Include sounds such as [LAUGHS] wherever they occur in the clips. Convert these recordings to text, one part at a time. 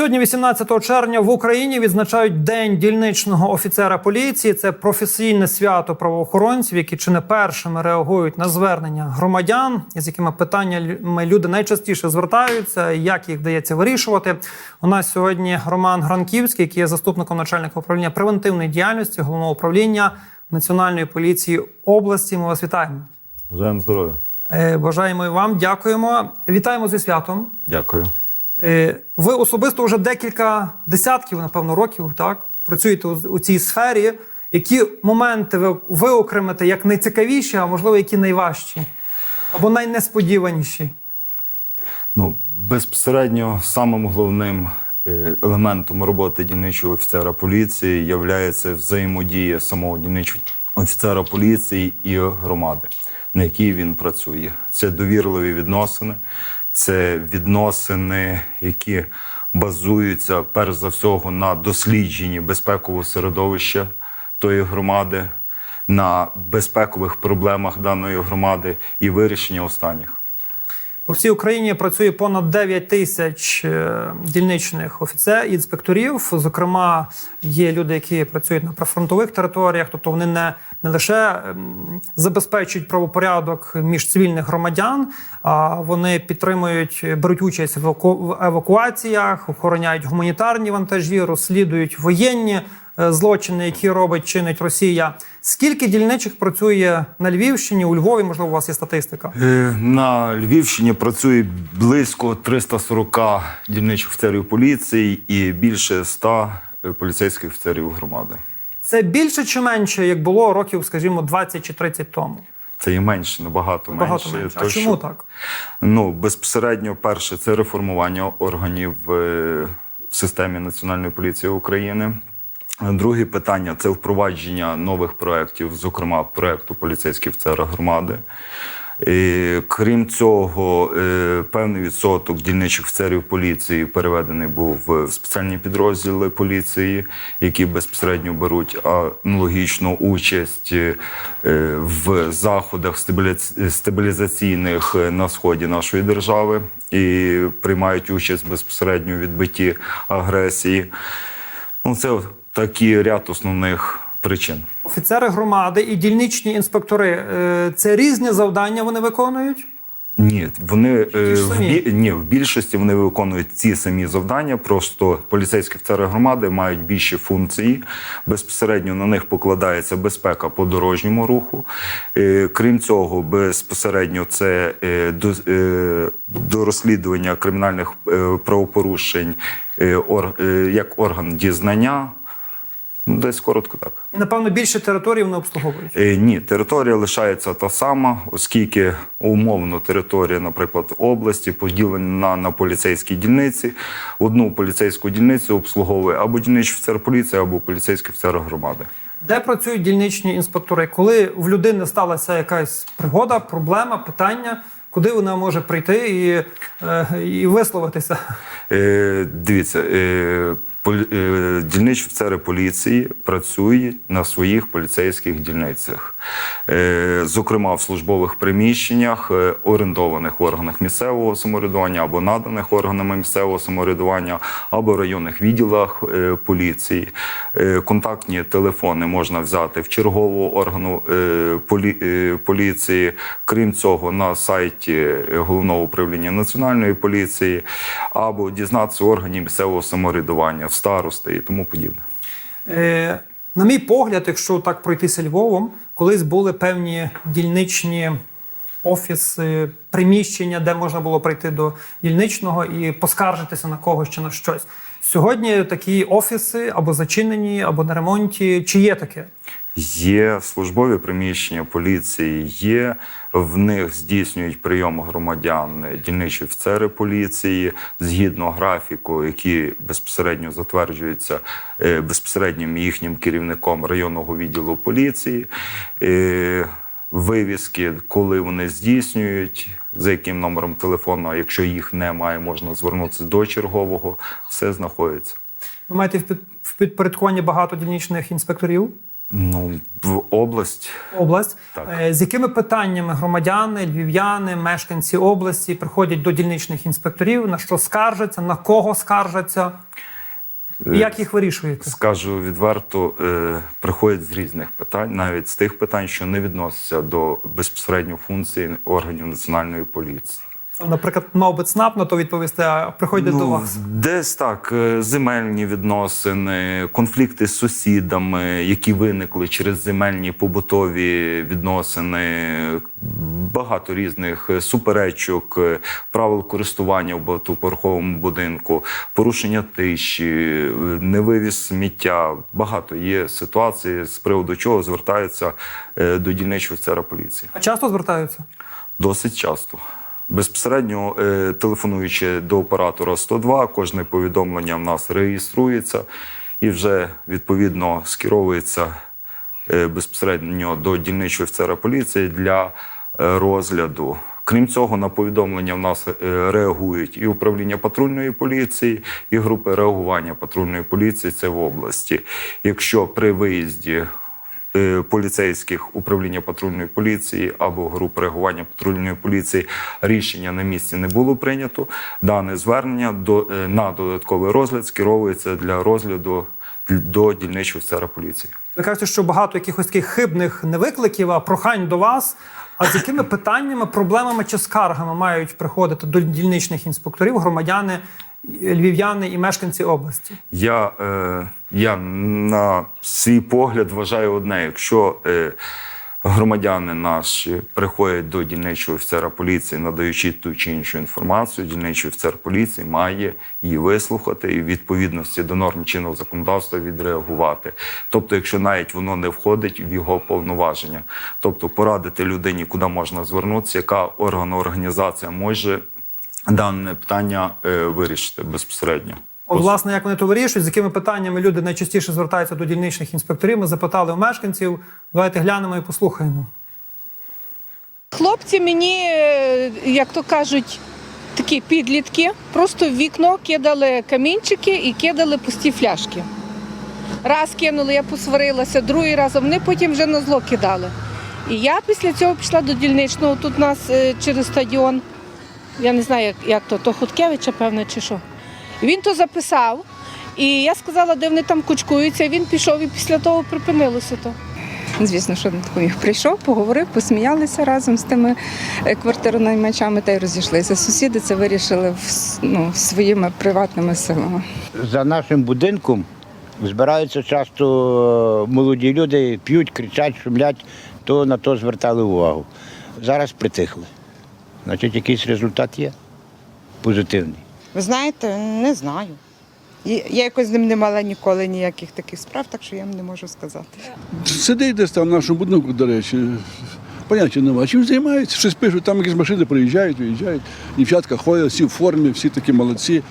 Сьогодні, 18 червня, в Україні відзначають День дільничного офіцера поліції. Це професійне свято правоохоронців, які чи не першими реагують на звернення громадян, з якими питаннями люди найчастіше звертаються, як їх вдається вирішувати. У нас сьогодні Роман Гранківський, який є заступником начальника управління превентивної діяльності головного управління Національної поліції області. Ми вас вітаємо. Бажаємо здоров'я. Е, Бажаємо і вам. Дякуємо. Вітаємо зі святом. Дякую. Е, Ви особисто вже декілька десятків, напевно, років так працюєте у, цій сфері. Які моменти ви виокремите як найцікавіші, а можливо, які найважчі або найнесподіваніші? Ну, безпосередньо самим головним е, елементом роботи дільничого офіцера поліції є взаємодія самого дільничого офіцера поліції і громади, на якій він працює. Це довірливі відносини, це відносини, які базуються перш за всього на дослідженні безпекового середовища тої громади, на безпекових проблемах даної громади і вирішення останніх. По всій Україні працює понад 9 тисяч е, дільничних офіцерів, інспекторів. Зокрема, є люди, які працюють на прифронтових територіях, тобто вони не, не лише ем, забезпечують правопорядок між цивільних громадян, а вони підтримують, беруть участь в еваку- евакуаціях, охороняють гуманітарні вантажі, розслідують воєнні злочини, які робить чинить Росія. Скільки дільничих працює на Львівщині, у Львові? Можливо, у вас є статистика? Е, На Львівщині працює близько 340 дільничих офіцерів поліції і більше 100 поліцейських офіцерів громади. Це більше чи менше, як було років, скажімо, 20 чи 30 тому? Це і менше, набагато менше. Багато менше. А чому що- так? Ну, безпосередньо, перше, це реформування органів е, в системі Національної поліції України. Друге питання це впровадження нових проєктів, зокрема проєкту поліцейські офіцери громади. І, крім цього, е, певний відсоток дільничих офіцерів поліції переведений був в спеціальні підрозділи поліції, які безпосередньо беруть аналогічну участь е, в заходах стабілізаційних на сході нашої держави і приймають участь безпосередньо у відбитті агресії. Ну, це такий ряд основних причин. Офіцери громади і дільничні інспектори е, це різні завдання вони виконують. Ні, вони е, в, бі... Ні, в більшості вони виконують ці самі завдання. Просто поліцейські офіцери громади мають більші функції. Безпосередньо на них покладається безпека по дорожньому руху. Е, Крім цього, безпосередньо це до, до розслідування кримінальних правопорушень ор- як орган дізнання. Ну, десь коротко так. І напевно більше територій вони обслуговують. Е, Ні, територія лишається та сама, оскільки умовно територія, наприклад, області поділена на поліцейські дільниці. Одну поліцейську дільницю обслуговує або дільничний офіцер поліції, або поліцейський офіцер громади. Де працюють дільничні інспектори? Коли в людини сталася якась пригода, проблема, питання, куди вона може прийти і, е, і висловитися? Е, дивіться, е, дільничі офіцери поліції працюють на своїх поліцейських дільницях, е, зокрема в службових приміщеннях, е, орендованих в органах місцевого самоврядування або наданих органами місцевого самоврядування, або районних відділах е, поліції. Е, контактні телефони можна взяти в чергового органу е, полі, е, поліції. Крім цього, на сайті е, головного управління національної поліції, або дізнатися органів місцевого самоврядування, в старости і тому подібне. Е, на мій погляд, якщо так пройтися Львовом, колись були певні дільничні офіси, приміщення, де можна було прийти до дільничного і поскаржитися на когось чи на щось. Сьогодні такі офіси або зачинені, або на ремонті. Чи є таке? Є службові приміщення поліції, є в них здійснюють прийом громадян дільничі офіцери поліції згідно графіку, які безпосередньо затверджуються е, безпосереднім їхнім керівником районного відділу поліції. Е, Вивіски, коли вони здійснюють, за яким номером телефону, а якщо їх немає, можна звернутися до чергового. Все знаходиться. Ви маєте в підпорядкуванні багато дільничних інспекторів? Ну, в область. область. Так. Е, З якими питаннями громадяни, львів'яни, мешканці області приходять до дільничних інспекторів? На що скаржаться, на кого скаржаться? І як їх вирішуєте? Скажу відверто, е, приходять з різних питань, навіть з тих питань, що не відносяться до безпосередньо функції органів національної поліції. Наприклад, мав би ЦНАП на то відповісти, а приходять до вас. Десь так, е, земельні відносини, конфлікти з сусідами, які виникли через земельні побутові відносини, багато різних суперечок, е, правил користування в багатоповерховому будинку, порушення тиші, е, невивіз сміття. Багато є ситуацій, з приводу чого звертаються до дільничого офіцера поліції. А часто звертаються? Досить часто. Безпосередньо е, телефонуючи до оператора 102, кожне повідомлення в нас реєструється і вже відповідно скеровується е, безпосередньо до дільничого офіцера поліції для е, розгляду. Крім цього, на повідомлення в нас реагують і управління патрульної поліції, і групи реагування патрульної поліції. Це в області. Якщо при виїзді поліцейських управління патрульної поліції або груп реагування патрульної поліції рішення на місці не було прийнято. Дане звернення до е, на додатковий розгляд скеровується для розгляду до дільничого офіцера поліції. Ви кажете, що багато якихось таких хибних не викликів, а прохань до вас. А з якими питаннями, проблемами чи скаргами мають приходити до дільничних інспекторів громадяни, львів'яни і мешканці області? Я, е, я на свій погляд вважаю одне: якщо е, громадяни наші приходять до дільничого офіцера поліції, надаючи ту чи іншу інформацію, дільничий офіцер поліції має її вислухати і в відповідності до норм чинного законодавства відреагувати. Тобто, якщо навіть воно не входить в його повноваження, тобто порадити людині, куди можна звернутися, яка орган організація може дане питання е, вирішити безпосередньо. От, власне, як вони то вирішують, з якими питаннями люди найчастіше звертаються до дільничних інспекторів. Ми запитали у мешканців. Давайте глянемо і послухаємо. Хлопці мені, е, як то кажуть, такі підлітки, просто в вікно кидали камінчики і кидали пусті фляшки. Раз кинули, я посварилася, другий раз, а вони потім вже на зло кидали. І я після цього пішла до дільничного. Тут у нас е, через стадіон, я не знаю, як, як то, то Хуткевича, певно, чи що. Він то записав, і я сказала, де вони там кучкуються. Він пішов і після того припинилося то. Звісно, що він такий прийшов, поговорив, посміялися разом з тими е, квартиронаймачами та й розійшлися. Сусіди це вирішили в ну, своїми приватними силами. За нашим будинком збираються часто е, молоді люди, п'ють, кричать, шумлять, то на то звертали увагу. Зараз притихли. Значить, якийсь результат є позитивний. Ви знаєте, не знаю. І- Я якось з ним не мала ніколи ніяких таких справ, так що я вам не можу сказати. Сидить десь там в нашому будинку, до речі. Поняття немає. Чим займаються? Щось пишуть, там якісь машини приїжджають, виїжджають. Дівчатка ходять, всі в формі, всі такі молодці.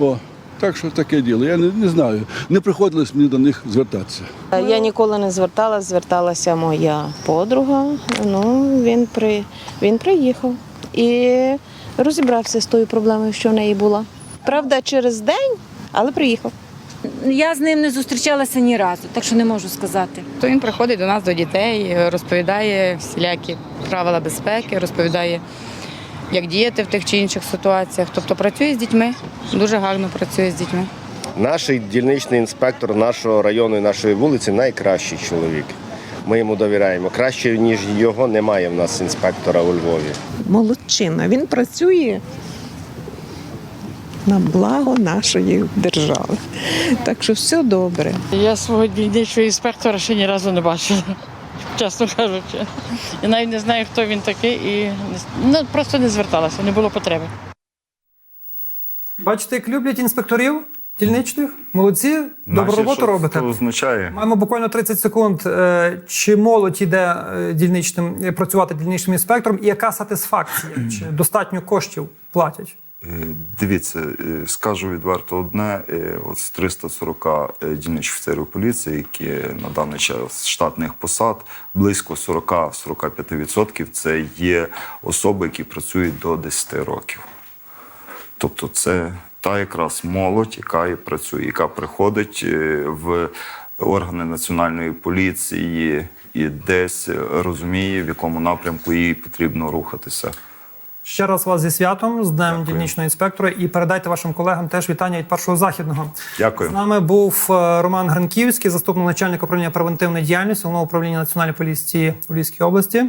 О, так що таке діло. Я не, не знаю. Не приходилось мені до них звертатися. Я ніколи не зверталася, зверталася моя подруга. Ну, він, при, він приїхав і розібрався з тою проблемою, що в неї була. Правда, через день, але приїхав. Я з ним не зустрічалася ні разу, так що не можу сказати. То він приходить до нас до дітей, розповідає всілякі правила безпеки, розповідає, як діяти в тих чи інших ситуаціях. Тобто працює з дітьми, дуже гарно працює з дітьми. Наш дільничний інспектор нашого району і нашої вулиці найкращий чоловік. Ми йому довіряємо. Краще, ніж його, немає в нас інспектора у Львові. молодчина. Він працює на благо нашої держави. Так що все добре. Я свого дільничого інспектора ще ні разу не бачила, [LAUGHS] чесно кажучи. Я навіть не знаю, хто він такий, і ну, просто не зверталася, не було потреби. Бачите, як люблять інспекторів дільничних? Молодці, добру Наші, роботу робите. Це означає. Маємо буквально 30 секунд. Е, Чи молодь іде е, дільничним е, працювати дільничним інспектором, і яка сатисфакція? Чи [CLEARS THROAT] достатньо коштів платять? Дивіться, скажу відверто одне: от з 340 е, дільничих офіцерів поліції, які на даний час штатних посад, близько 40-45% це є особи, які працюють до 10 років. Тобто, це та якраз молодь, яка і працює, яка приходить е, в органи національної поліції і десь розуміє, в якому напрямку їй потрібно рухатися. Ще раз вас зі святом, з Днем дільничного інспектора, і передайте вашим колегам теж вітання від першого західного. Дякую. З нами був е, Роман Гранківський, заступник начальника управління превентивної діяльності Головного управління національної поліції у Львівській області.